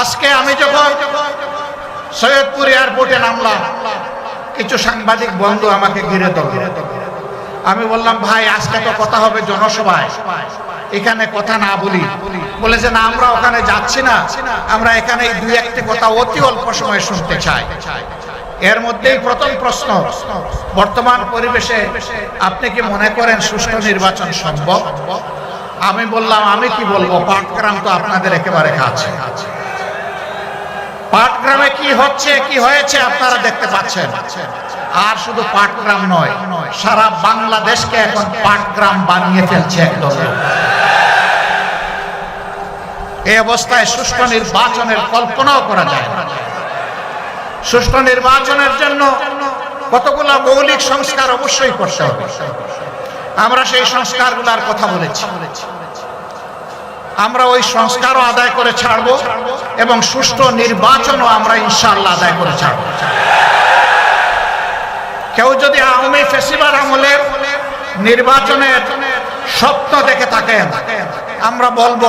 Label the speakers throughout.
Speaker 1: আজকে আমি যখন সৈয়দপুর এয়ারপোর্টে নামলাম, কিছু সাংবাদিক বন্ধু আমাকে ঘিরে আমি বললাম, ভাই, আজকে তো কথা হবে জনসভায়। এখানে কথা না বলি। বলে যে, না, আমরা ওখানে যাচ্ছি না। আমরা এখানে দুই একটি কথা অতি অল্প সময় শুনতে চাই। এর মধ্যেই প্রথম প্রশ্ন, বর্তমান পরিবেশে আপনি কি মনে করেন সুষ্ঠু নির্বাচন সম্ভব? আমি বললাম, আমি কি বলব? পাটগ্রাম আপনাদের একেবারে কাছে। পাটগ্রামে কি হচ্ছে, কি হয়েছে আপনারা দেখতে পাচ্ছেন। আর শুধু পাটগ্রাম নয়, সারা বাংলাদেশকে এখন পাটগ্রাম বানিয়ে ফেলছে একদম এই অবস্থায় সুষ্ঠু নির্বাচনের কল্পনাও করা যায় সুষ্ঠু নির্বাচনের জন্য কতগুলো মৌলিক সংস্কার অবশ্যই করতে হবে। আমরা সেই সংস্কারগুলোর কথা বলেছি বলেছি। আমরা ওই সংস্কারও আদায় করে ছাড়ব এবং সুষ্ঠু নির্বাচনও আমরা ইনশাআল্লাহ আদায় করে ছাড়ব। কেউ যদি আওয়ামী ফেসিবার আমলের নির্বাচনের স্বপ্ন দেখে থাকেন, আমরা বলব,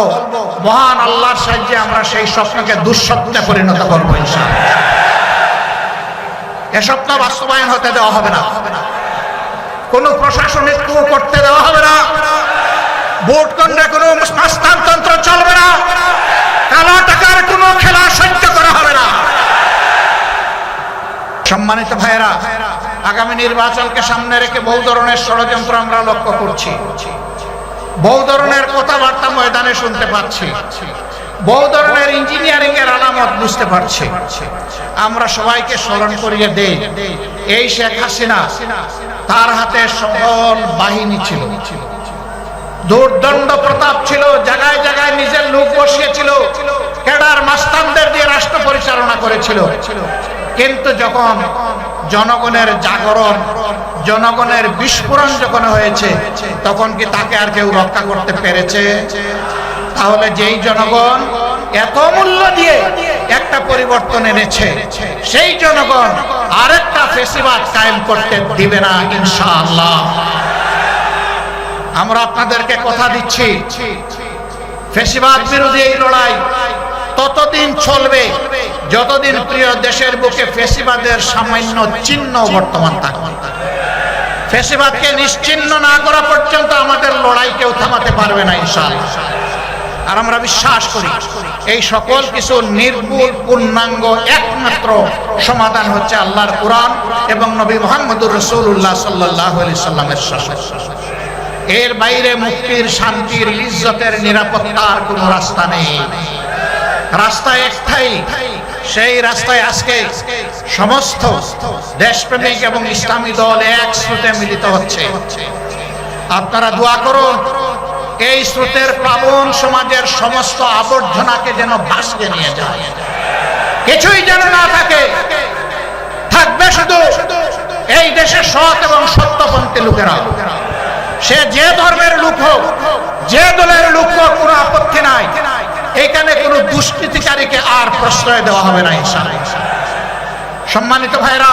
Speaker 1: মহান আল্লাহর সাহায্যে আমরা সেই স্বপ্নকে দুঃস্বপ্নে পরিণত করব এ স্বপ্ন বাস্তবায়ন হতে দেওয়া হবে না। কোন প্রশাসনিক কু করতে দেওয়া হবে না ভোট কেন্দ্রে কোনো স্থানতন্ত্র চলবে না কালো টাকার কোনো খেলা সহ্য করা হবে না সম্মানিত ভাইয়েরা, আগামী নির্বাচনকে সামনে রেখে বহু ধরনের ষড়যন্ত্র আমরা লক্ষ্য করছি। বহু ধরনের কথাবার্তা ময়দানে শুনতে পাচ্ছি। বহু ধরনের ইঞ্জিনিয়ারিং এর আলামত বুঝতে পারছি। আমরা সবাইকে স্মরণ করিয়ে দেই, এই শেখ হাসিনা তার হাতে সকল বাহিনী ছিল। দুর্দণ্ড প্রতাপ ছিল, জায়গায় জায়গায় নিজের লোক বসিয়েছিল ক্যাডার মাস্তানদের দিয়ে রাষ্ট্র পরিচালনা করেছিল। কিন্তু যখন জনগণের জাগরণ, জনগণের বিস্ফোরণ যখন হয়েছে, তখন কি তাকে আর কেউ রক্ষা করতে পেরেছে? তাহলে যেই জনগণ এত মূল্য দিয়ে একটা পরিবর্তন এনেছে, সেই জনগণ আরেকটা ফেসিবাদ কায়েম করতে দিবে না, ইনশাআল্লাহ। আমরা আপনাদেরকে কথা দিচ্ছি, ফেসিবাদ বিরোধী এই লড়াই ততদিন চলবে, যতদিন প্রিয় দেশের বুকে ফেসিবাদের সামান্য চিহ্ন বর্তমান থাকবে। ফেসিবাদকে নিশ্চিহ্ন না করা পর্যন্ত আমাদের লড়াই কেউ থামাতে পারবে না, ইনশাআল্লাহ। আর আমরা বিশ্বাস করি, এই সকল কিছু নির্ভুল, পূর্ণাঙ্গ, একমাত্র সমাধান হচ্ছে আল্লাহর কোরআন এবং নবী মোহাম্মদুর রসুল্লাহ সাল্লাহ সাল্লামের শাসন। এর বাইরে মুক্তির, শান্তির, ইজ্জতের নিরাপত্তার কোনো রাস্তা নেই। রাস্তা একটাই, সেই রাস্তায় আজকে সমস্ত দেশপ্রেমিক এবং ইসলামী দল এক স্রোতে মিলিত হচ্ছে। আপনারা দোয়া করুন, এই স্রোতের প্লাবন সমাজের সমস্ত আবর্জনাকে যেন ভাসকে নিয়ে যায়। কিছুই যেন না থাকে, থাকবে শুধু এই দেশের সৎ এবং সত্যপন্থী লোকেরা। সে যে ধর্মের লোক হোক যে দলের লোক হোক কোনো আপত্তি নাই এখানে কোনো দুষ্কৃতিকারীকে আর প্রশ্রয় দেওয়া হবে না সম্মানিত ভাইরা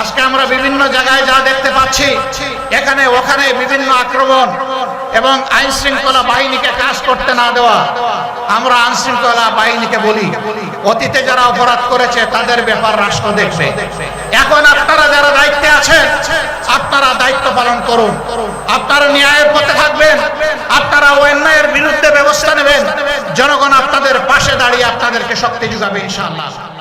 Speaker 1: আজকে আমরা বিভিন্ন জায়গায় যা দেখতে পাচ্ছি, এখানে ওখানে বিভিন্ন আক্রমণ এবং আইন শৃঙ্খলা বাহিনীকে কাজ করতে না দেওয়া। আমরা আইন শৃঙ্খলা বাহিনীকে বলি, অতীতে যারা অপরাধ করেছে, তাদের ব্যাপার রাষ্ট্র দেখবে। এখন আপনারা যারা দায়িত্বে আছেন, আপনারা দায়িত্ব পালন করুন। আপনারা ন্যায়ের পথে থাকবেন আপনাদেরকে শক্তি যোগাবে ইনশাআল্লাহ।